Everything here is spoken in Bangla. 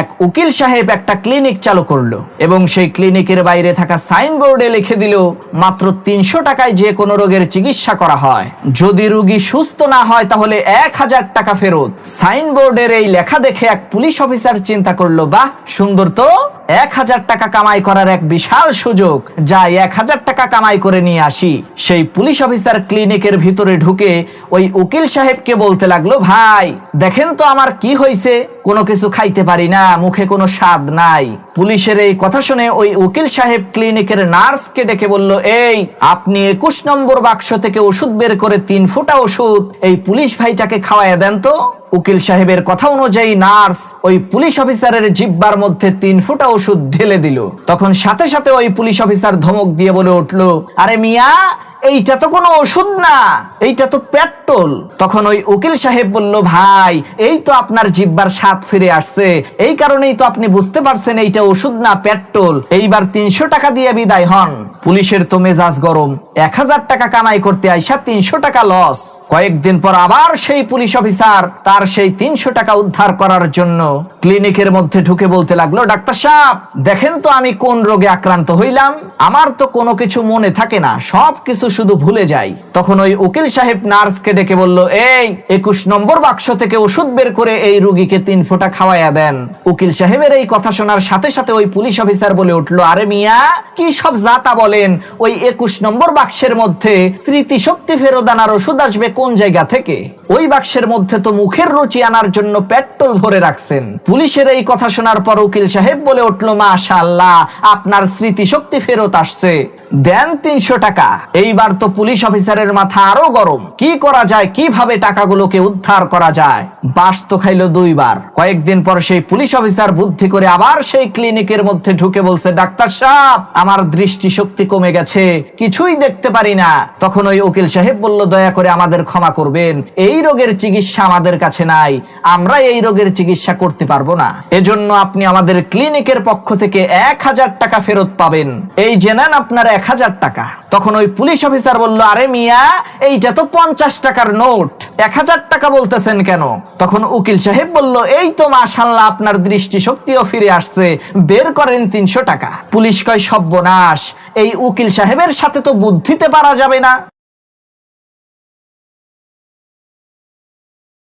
এক উকিল সাহেব একটা ক্লিনিক চালু করল এবং সেই ক্লিনিকের বাইরে থাকা সাইনবোর্ডে লিখে দিল, মাত্র তিনশো টাকায় যে কোনো রোগের চিকিৎসা করা হয়। যদি রুগী সুস্থ না হয় তাহলে এক হাজার টাকা ফেরত। সাইনবোর্ডের এই লেখা দেখে এক পুলিশ অফিসার চিন্তা করল, বাহ, সুন্দর তো। এক হাজার টাকা কামাই করার এক বিশাল সুযোগ, যাই এক হাজার টাকা কামাই করে নিয়ে আসি। সেই পুলিশ অফিসার ক্লিনিকের ভিতরে ঢুকে ওই উকিল সাহেবকে বলতে লাগল, ভাই, দেখেন তো আমার কি হয়েছে কোনো কিছু খাইতে পারি না, মুখে কোনো স্বাদ নাই। পুলিশের এই কথা শুনে ওই উকিল সাহেব ক্লিনিকের নার্সকে ডেকে বলল, এই, আপনি একুশ নম্বর বাক্স থেকে ওষুধ বের করে তিন ফুটা ওষুধ এই পুলিশ ভাইটাকে খাওয়াইয়া দেন তো। উকিল সাহেবের কথা অনুযায়ী নার্স ওই পুলিশ অফিসারের জিব্বার মধ্যে তিন ফুটা ওষুধ ঢেলে দিল। তখন সাথে সাথে ওই পুলিশ অফিসার ধমক দিয়ে বলে উঠল, আরে মিয়া, এইটা তো কোনো ওষুধ না, এইটা তো পেট্রোল। তখন ওই উকিল সাহেব বলল, ভাই, এই তো আপনার জিব্বার স্বাদ ফিরে আসছে। এই কারণেই তো আপনি বুঝতে পারছেন এইটা ওষুধ না পেট্রোল। এইবার তিনশো টাকা দিয়ে বিদায় হন। পুলিশের তো মেজাজ গরম। এক হাজার টাকা কামাই করতে আইসা তিনশো টাকা লস। কয়েকদিন পর আবার সেই পুলিশ অফিসার তার সেই তিনশো টাকা উদ্ধার করার জন্য ক্লিনিকের মধ্যে ঢুকে বলতে লাগল, ডাক্তার সাহেব, দেখেন তো আমি কোন রোগে আক্রান্ত হইলাম। আমার তো কোনো কিছু মনে থাকে না, সব কিছু শুধু ভুলে যাই। তখন ওই উকিল সাহেব নার্সকে ডেকে বলল, এই, একুশ নম্বর বাক্স থেকে ওষুধ বের করে এই রুগীকে তিন ফোঁটা খাওয়াইয়া দেন। উকিল সাহেবের এই কথা শোনার সাথে সাথে ওই পুলিশ অফিসার বলে উঠল, আরে মিয়া, কি সব জাতা বলেন? ওই একুশ নম্বর বাক্সের মধ্যে স্মৃতি শক্তি ফেরত আনার ওষুধ আসবে কোন জায়গা থেকে? ওই বাক্সের মধ্যে তো মুখের রুচি আনার জন্য পেট্রোল ভরে রাখছেন। পুলিশের এই কথা শোনার পর উকিল সাহেব বলে উঠল মাশাল্লাহ আপনার স্মৃতি শক্তি ফেরত আসছে। দেন তিনশো টাকা। এইবার তো পুলিশ অফিসারের মাথা আরও গরম। কি করা যায়, কীভাবে টাকাগুলোকে উদ্ধার করা যায়? বাস তো খাইলো দুইবার। কয়েকদিন পর সেই পুলিশ অফিসার বুদ্ধি করে আবার সেই ক্লিনিকের মধ্যে ঢুকে বলছে, ডাক্তার সাহেব, আমার দৃষ্টি শক্তি কমে গেছে। কিছুই দেখতে পারি না। তখন ওই উকিল সাহেব বলল, দয়া করে আমাদের ক্ষমা করবেন। এই রোগের চিকিৎসা আমাদের কাছে নাই, আমরা এই রোগের চিকিৎসা করতে পারব না। এজন্য আপনি আমাদের ক্লিনিকের পক্ষ থেকে এক হাজার টাকা ফেরত পাবেন। এই জেনেন আপনার এক হাজার টাকা। তখন ওই পুলিশ অফিসার বলল, আরে মিয়া, এইটা তো পঞ্চাশ টাকার নোট। এক হাজার টাকা বলতেছেন কেন? তখন উকিল সাহেব বলল, এই তো মাশাল্লাহ, আপনার দৃষ্টি শক্তিও ফিরে আসছে। বের করেন তিনশো টাকা। পুলিশ কয়, সব্যনাশ, এই উকিল সাহেবের সাথে তো বুদ্ধিতে পারা যাবে না।